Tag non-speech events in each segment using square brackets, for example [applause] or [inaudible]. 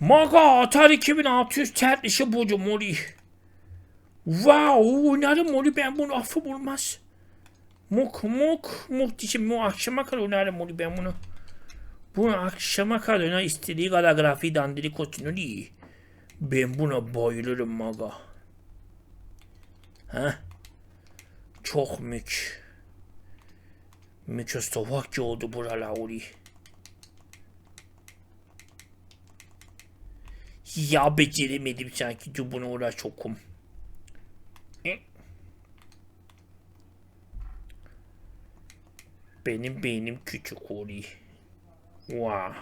Maga Atari 2600 tert işi bucu Mori. Wow, oynarım Mori ben bunu affı bulmaz. Muk muk muhteşem bu akşama kadar oynarım Mori ben bunu. Bu akşama kadar oynar istediği kadar grafiği dandirik olsun iyi. Ben buna bayılırım maga. Heh. Çok mük. Mükostovakya oldu buralar Ori. Ya beceremedim sanki dur bunu uğraş okum. Benim beynim küçük Ori. Vah.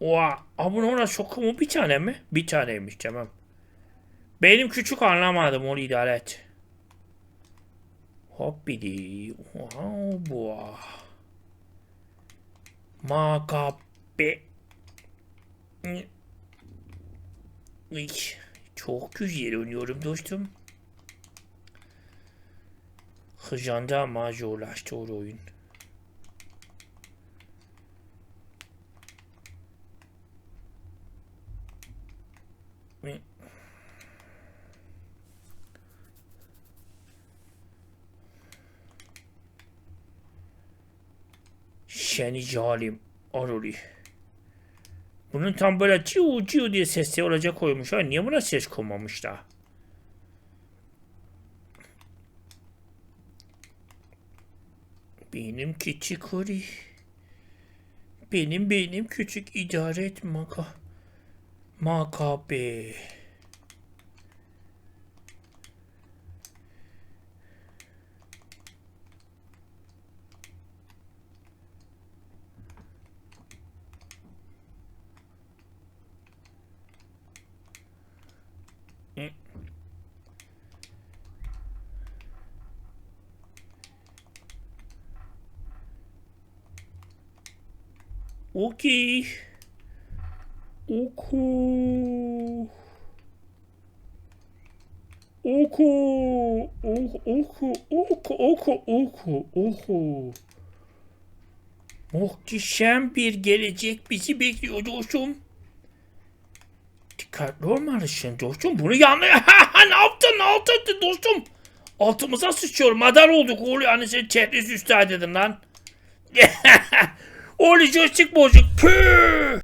Vah. Aa bunu uğraş okum mu bir tane mi? Bir taneymiş tamam. Benim küçük anlamadım onu idare et. Hoppidi. Wow, boah. Makabe. Ay, Çok güzel oynuyorum dostum. Hıcandı ama zorlaştı o oyun. Seni zalim Aruri. Bunun tam böyle ciu ciu diye sesli olacak koymuş. Ha, niye buna ses koymamış da? Benim küçük Ori. Benim benim küçük idare et maka. Makabe. Okey. Oku. Oku. Oku. Oku. Oku. Oku. Oku. Oku. Muhteşem bir gelecek bizi bekliyor dostum. Dikkatli olmalısın dostum. Bunu yanlış... [laughs] ne yaptın? Ne yaptın dostum? Altımıza sıçıyor. Madar olduk. Oğlu yani sen çetlis üstad dedin lan. [laughs] Oğlu joystick bozuk. Püh!